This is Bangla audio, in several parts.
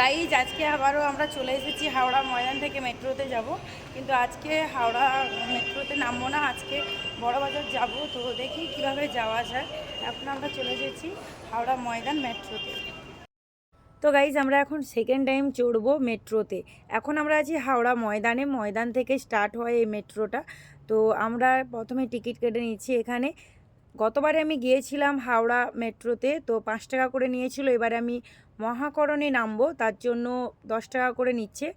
গাইজ আজকে আবারও আমরা চলে এসেছি হাওড়া ময়দান থেকে মেট্রোতে যাব। কিন্তু আজকে হাওড়া মেট্রোতে নামবো না, আজকে বড়বাজার যাব। তো দেখি কীভাবে যাওয়া যায়। এখন আমরা চলে এসেছি হাওড়া ময়দান মেট্রোতে। তো গাইজ আমরা এখন সেকেন্ড টাইম চড়বো মেট্রোতে। এখন আমরা আছি হাওড়া ময়দানে। ময়দান থেকে স্টার্ট হয় এই মেট্রোটা। তো আমরা প্রথমে টিকিট কেটে নিচ্ছি এখানে। গতবারে আমি গিয়েছিলাম হাওড়া মেট্রোতে, তো পাঁচ টাকা করে নিয়েছিল, এবারে আমি মহাকরণে নামবো, তার জন্য দশ টাকা করে নিচ্ছে।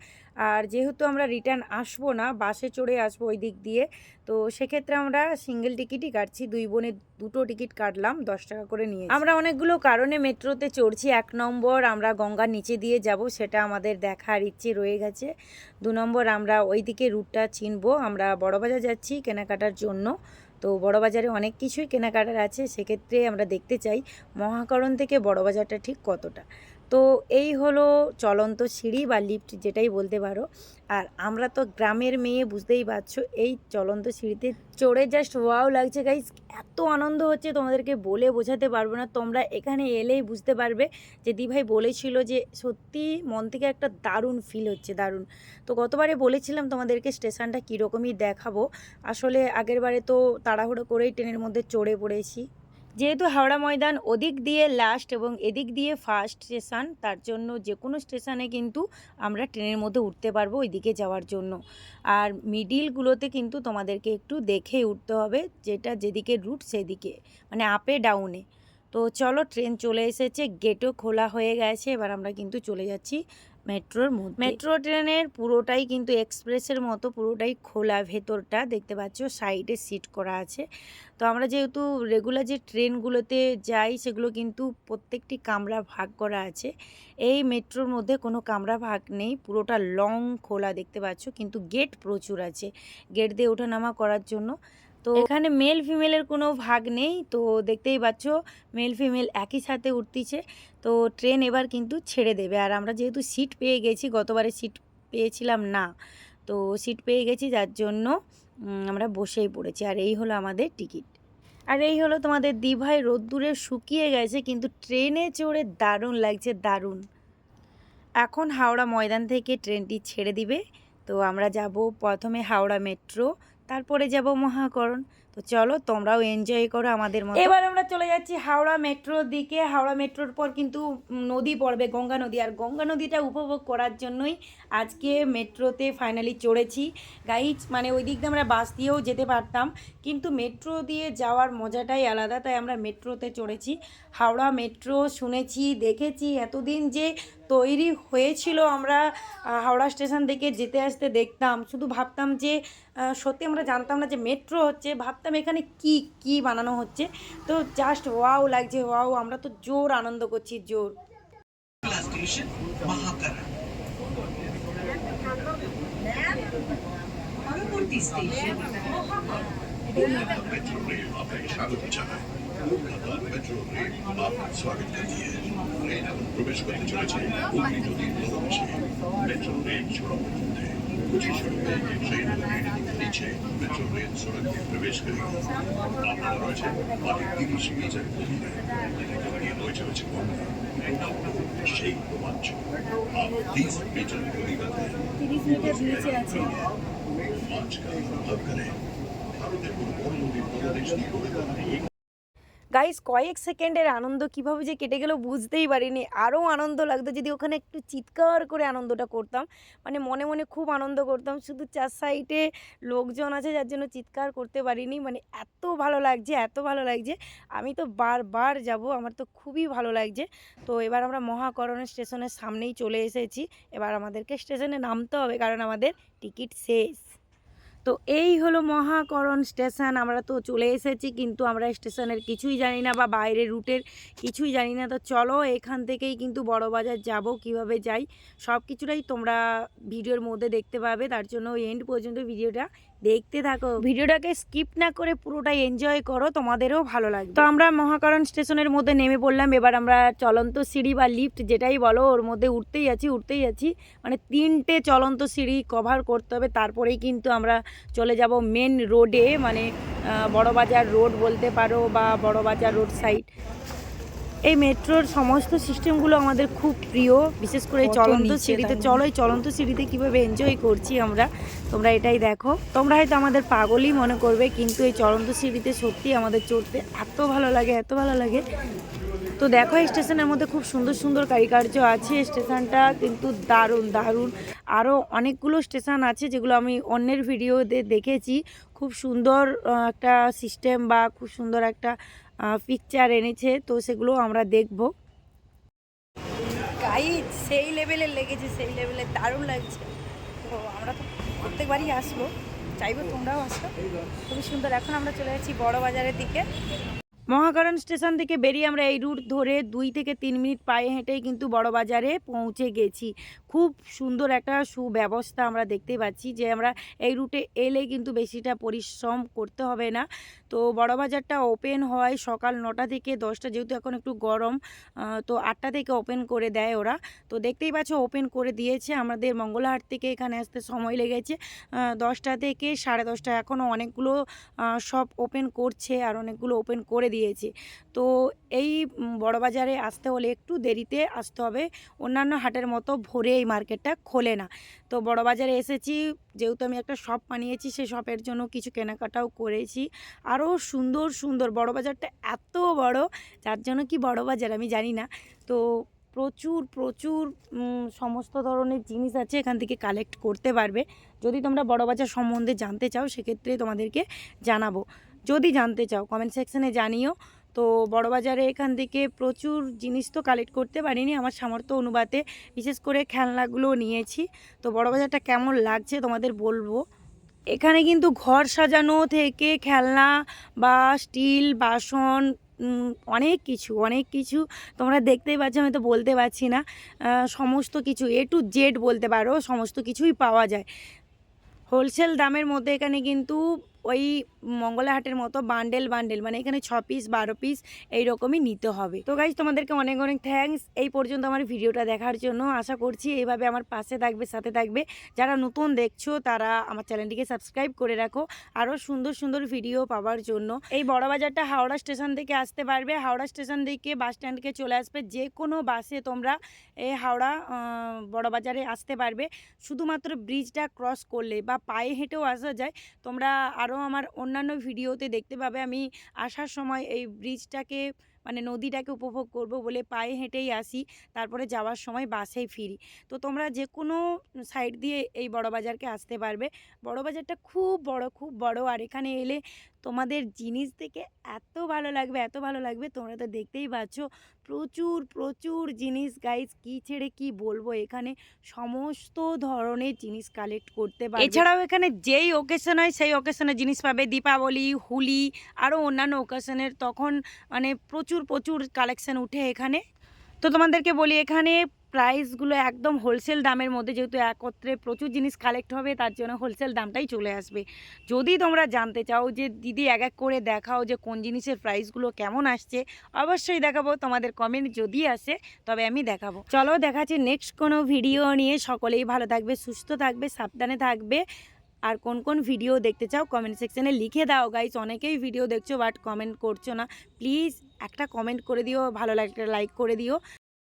আর যেহেতু আমরা রিটার্ন আসব না, বাসে চড়ে আসব ওই দিক দিয়ে, তো সেক্ষেত্রে আমরা সিঙ্গেল টিকিটই কাটছি, দুই বোনের দুটো টিকিট কাটলাম, দশ টাকা করে নিয়ে আমরা অনেকগুলো কারণে মেট্রোতে চড়ছি, এক নম্বর আমরা গঙ্গার নিচে দিয়ে যাব, সেটা আমাদের দেখার ইচ্ছে রয়ে গেছে। দু নম্বর আমরা ওই দিকে রুটটা চিনবো, আমরা বড়বাজার যাচ্ছি কেনাকাটার জন্য। তো বড়বাজারে অনেক কিছুই কেনাকাটার আছে, সেক্ষেত্রে আমরা দেখতে চাই মহাকরণ থেকে বড়বাজারটা ঠিক কতটা। তো এই হলো চলন্ত সিঁড়ি বা লিফট যেটাই বলতে পারো। আর আমরা তো গ্রামের মেয়ে, বুঝতেই পারছ, এই চলন্ত সিঁড়িতে চড়ে জাস্ট ওয়াও লাগছে। গাইজ এত আনন্দ হচ্ছে তোমাদেরকে বলে বোঝাতে পারব না। তোমরা এখানে এলেই বুঝতে পারবে যে দিভাই বলেছিল যে সত্যি মন থেকে একটা দারুণ ফিল হচ্ছে, দারুণ। তো গতবারে বলেছিলাম তোমাদেরকে স্টেশনটা কীরকমই দেখাবো। আসলে আগের বারে তো তাড়াহুড়ো করেই ট্রেনের মধ্যে চড়ে পড়েছি। যেহেতু হাওড়া ময়দান ওদিক দিয়ে লাস্ট এবং এদিক দিয়ে ফার্স্ট স্টেশন তার জন্য যে কোনো স্টেশনে কিন্তু আমরা ট্রেনের মধ্যে উঠতে পারব ওইদিকে যাওয়ার জন্য। আর মিডিলগুলোতে কিন্তু তোমাদেরকে একটু দেখে উঠতে হবে, যেটা যেদিকে রুট সেদিকে মানে আপে ডাউনে তো চলো ট্রেন চলে এসেছে গেটও খোলা হয়ে গেছে, এবার আমরা কিন্তু চলে যাচ্ছি মেট্রোর মধ্যে। মেট্রো ট্রেনের পুরোটাই কিন্তু এক্সপ্রেসের মতো পুরোটাই খোলা ভেতরটা দেখতে পাচ্ছ, সাইডে সিট করা আছে। তো আমরা যেহেতু রেগুলার যে ট্রেনগুলোতে যাই, সেগুলো কিন্তু প্রত্যেকটি কামরা ভাগ করা আছে। এই মেট্রোর মধ্যে কোনো কামরা ভাগ নেই, পুরোটা লং খোলা দেখতে পাচ্ছ, কিন্তু গেট প্রচুর আছে। গেট দিয়ে ওঠানামা করার জন্য। তো এখানে মেল ফিমেলের কোনো ভাগ নেই, তো দেখতেই পাচ্ছ মেল ফিমেল একই সাথে উঠতিছে, তো ট্রেন এবার কিন্তু ছেড়ে দেবে। আর আমরা যেহেতু সিট পেয়ে গেছি, গতবারে সিট পেয়েছিলাম না, তো সিট পেয়ে গেছি, যার জন্য আমরা বসেই পড়েছি। আর এই হলো আমাদের টিকিট আর এই হলো তোমাদের দিভাই রোদ্দুরে শুকিয়ে গেছে, কিন্তু ট্রেনে চড়ে দারুণ লাগছে, দারুণ। এখন হাওড়া ময়দান থেকে ট্রেনটি ছেড়ে দিবে, তো আমরা যাব প্রথমে হাওড়া মেট্রো তারপরে যাব মহাকরণ। তো চলো, তোমরাও এনজয় করো আমাদের মতো। এবার আমরা চলে যাচ্ছি হাওড়া মেট্রোর দিকে। হাওড়া মেট্রোর পর কিন্তু নদী পড়বে, গঙ্গা নদী। আর গঙ্গা নদীটা উপভোগ করার জন্যই আজকে মেট্রোতে ফাইনালি চড়েছি। গাইজ মানে ওই দিক দিয়ে আমরা বাস দিয়েও যেতে পারতাম, কিন্তু মেট্রো দিয়ে যাওয়ার মজাটাই আলাদা, তাই আমরা মেট্রোতে চড়েছি। হাওড়া মেট্রো শুনেছি, দেখেছি, এতদিন যে তৈরি হয়েছিল আমরা হাওড়া স্টেশন থেকে যেতে আসতে দেখতাম। শুধু ভাবতাম যে সত্যি আমরা জানতাম না যে মেট্রো হচ্ছে। ভাবতাম এখানে কি কি বানানো হচ্ছে। তো জাস্ট ওয়াও লাগছে ওয়াও আমরা তো জোর আনন্দ করছি, জোর। પચીસ રૂપિયાની ટ્રેન નીચે મેટ્રો રેલ સુરતથી પ્રવેશ કર્યો આ મારો છે મારી ત્રીસ મીટર ગંભીર રોજ રોજ সেই রোমাঞ্চ তিরিশ মিটার পরিমাণে মাঝখানে ভারতের কোনো মন্দির প্রদেশ নিয়ে গাইস কয়েক সেকেন্ডের আনন্দ কীভাবে যে কেটে গেল বুঝতেই পারিনি। আরও আনন্দ লাগতো যদি ওখানে একটু চিৎকার করে আনন্দটা করতাম। মানে মনে মনে খুব আনন্দ করতাম। শুধু চার সাইডে লোকজন আছে যার জন্য চিৎকার করতে পারিনি। মানে এত ভালো লাগছে, এত ভালো লাগছে। আমি তো বারবার যাব, আমার তো খুবই ভালো লাগছে। তো এবার আমরা মহাকরণ স্টেশনের সামনেই চলে এসেছি। এবার আমাদেরকে স্টেশনে নামতে হবে, কারণ আমাদের টিকিট শেষ। তো এই হলো মহাকরণ স্টেশন। আমরা তো চলে এসেছি, কিন্তু আমরা স্টেশনের কিছুই জানি না বা বাইরের রুটের কিছুই জানি না। তো চলো এখান থেকেই কিন্তু বড় বাজার যাব, কীভাবে যাই। সব কিছুটাই তোমরা ভিডিওর মধ্যে দেখতে পাবে। তার জন্য এন্ড পর্যন্ত ভিডিওটা দেখতে থাকো। ভিডিওটাকে স্কিপ না করে পুরোটাই এনজয় করো তোমাদেরও ভালো লাগবে। তো আমরা মহাকরণ স্টেশনের মধ্যে নেমে পড়লাম এবার আমরা চলন্ত সিঁড়ি বা লিফট যেটাই বলো ওর মধ্যে উঠতেই আছি উঠতেই আছি। মানে তিনটে চলন্ত সিঁড়ি কভার করতে হবে তারপরেই কিন্তু আমরা চলে যাব মেন রোডে মানে বড়বাজার রোড বলতে পারো বা বড়বাজার রোড সাইড এই মেট্রোর সমস্ত সিস্টেমগুলো আমাদের খুব প্রিয় বিশেষ করে এই চলন্ত সিঁড়িতে। চলো এই চলন্ত সিঁড়িতে কীভাবে এনজয় করছি আমরা তোমরা এটাই দেখো। তোমরা হয়তো আমাদের পাগলই মনে করবে কিন্তু এই চলন্ত সিঁড়িতে সত্যি আমাদের চড়তে এত ভালো লাগে এত ভালো লাগে। তো দেখো এই স্টেশনের মধ্যে খুব সুন্দর সুন্দর কারিকার্য আছে। স্টেশনটা কিন্তু দারুণ দারুণ। আরও অনেকগুলো স্টেশন আছে যেগুলো আমি অন্যের ভিডিওতে দেখেছি। খুব সুন্দর একটা সিস্টেম বা খুব সুন্দর একটা পিকচার এনেছে তো সেগুলো আমরা দেখব। গাইড সেই লেভেলের লেগেছে সেই লেভেলের দারুণ লাগছে। তো আমরা তো প্রত্যেকবারই আসব। চাইব তোমরাও আসো। খুবই সুন্দর। এখন আমরা চলে যাচ্ছি বড় বাজারের দিকে। মহাকারণ স্টেশন থেকে বেরিয়ে আমরা এই রুট ধরে দুই থেকে তিন মিনিট পায়ে হেঁটেই কিন্তু বড় বাজারে পৌঁছে গেছি। খুব সুন্দর একটা সুব্যবস্থা আমরা দেখতে পাচ্ছি যে আমরা এই রুটে এলে কিন্তু বেশিটা পরিশ্রম করতে হবে না। তো বড় বাজারটা ওপেন হয় সকাল নটা থেকে দশটা যেহেতু এখন একটু গরম তো আটটা থেকে ওপেন করে দেয় ওরা। তো দেখতেই পাচ্ছ ওপেন করে দিয়েছে আমাদের মঙ্গলহাট থেকে এখানে আসতে সময় লেগেছে দশটা থেকে সাড়ে দশটা। এখনও অনেকগুলো সব ওপেন করছে আর অনেকগুলো ওপেন করে দিয়েছে। তো এই উম, বড়বাজারে আসতে হলে একটু দেরিতে আসতে হবে। অন্যান্য হাটের মতো ভোরে এই মার্কেটটা খোলে না। তো বড়বাজারে এসেছি যেহেতু আমি একটা শপ বানিয়েছি সেই শপের জন্য কিছু কেনাকাটাও করেছি। আরও সুন্দর সুন্দর। বড়বাজারটা এত বড়, যার জন্য কি বড়বাজার আমি জানি না। তো প্রচুর প্রচুর সমস্ত ধরনের জিনিস আছে এখান থেকে কালেক্ট করতে পারবে। যদি তোমরা বড়বাজার সম্বন্ধে জানতে চাও, সেক্ষেত্রে তোমাদেরকে জানাব। যদি জানতে চাও কমেন্ট সেকশানে জানিও। তো বড়বাজারে এখান থেকে প্রচুর জিনিস তো কালেক্ট করতে পারিনি, আমার সামর্থ্য অনুপাতে বিশেষ করে খেলনাগুলো নিয়েছি। তো বড়বাজারটা কেমন লাগছে তোমাদের বলব। এখানে কিন্তু ঘর সাজানো থেকে খেলনা বা স্টিল, বাসন অনেক কিছু অনেক কিছু তোমরা দেখতেই পাচ্ছ, আমি তো বলতে পারছি না। সমস্ত কিছু এ টু জেড বলতে পারো, সমস্ত কিছুই পাওয়া যায়। হোলসেল দামের মধ্যে এখানে কিন্তু ওই মঙ্গলা হাটের মতো বান্ডেল বান্ডেল মানে এখানে ছ পিস বারো পিস এইরকমই নিতে হবে। তো গাইজ তোমাদেরকে অনেক অনেক থ্যাঙ্কস এই পর্যন্ত আমার ভিডিওটা দেখার জন্য আশা করছি এইভাবে আমার পাশে থাকবে, সাথে থাকবে। যারা নতুন দেখছ, তারা আমার চ্যানেলটিকে সাবস্ক্রাইব করে রাখো। আরও সুন্দর সুন্দর ভিডিও পাওয়ার জন্য। এই বড় বাজারটা হাওড়া স্টেশন থেকে আসতে পারবে। হাওড়া স্টেশন থেকে বাস স্ট্যান্ডকে চলে আসবে। যে কোনো বাসে তোমরা এই হাওড়া বড় বাজারে আসতে পারবে। শুধুমাত্র ব্রিজটা ক্রস করলে বা পায়ে হেঁটেও আসা যায়। তোমরা আরও আমার অন্যান্য ভিডিওতে দেখতে পাবে আমি আসার সময় এই ব্রিজটাকে মানে নদীটাকে উপভোগ করব বলে পায়ে হেঁটেই আসি। তারপরে যাওয়ার সময় বাসেই ফিরি। তো তোমরা যে কোনো সাইড দিয়ে এই বড় বাজারকে আসতে পারবে। বড় বাজারটা খুব বড় খুব বড়। আর এখানে এলে তোমাদের জিনিস থেকে এত ভালো লাগবে, এত ভালো লাগবে। তোমরা তো দেখতেই পাচ্ছ প্রচুর প্রচুর জিনিস। গাইজ কি ছেড়ে কি বলব? এখানে সমস্ত ধরনের জিনিস কালেক্ট করতে পারবে। এছাড়াও এখানে যেই ওকেশন হয়, সেই ওকেশনের জিনিস পাবে। দীপাবলি, হোলি আরও অন্যান্য ওকেশনের তখন মানে প্রচুর প্রচুর কালেকশন উঠে এখানে। তো তোমাদেরকে বলি, এখানে প্রাইসগুলো একদম হোলসেল দামের মধ্যে, যেহেতু একত্রে প্রচুর জিনিস কালেক্ট হবে, তার জন্য হোলসেল দামটাই চলে আসবে। যদি তোমরা জানতে চাও যে, দিদি এক এক করে দেখাও যে, কোন জিনিসের প্রাইসগুলো কেমন আসছে, অবশ্যই দেখাবো, তোমাদের কমেন্ট যদি আসে, তবে আমি দেখাবো। চলো দেখাচ্ছি নেক্সট কোনো ভিডিও নিয়ে। সকলেই ভালো থাকবে, সুস্থ থাকবে, সাবধানে থাকবে। আর কোন কোন ভিডিও দেখতে চাও কমেন্ট সেকশনে লিখে দাও গাইস অনেকেই ভিডিও দেখছ বাট কমেন্ট করছ না। প্লিজ একটা কমেন্ট করে দিও ভালো লাগলে লাইক করে দিও।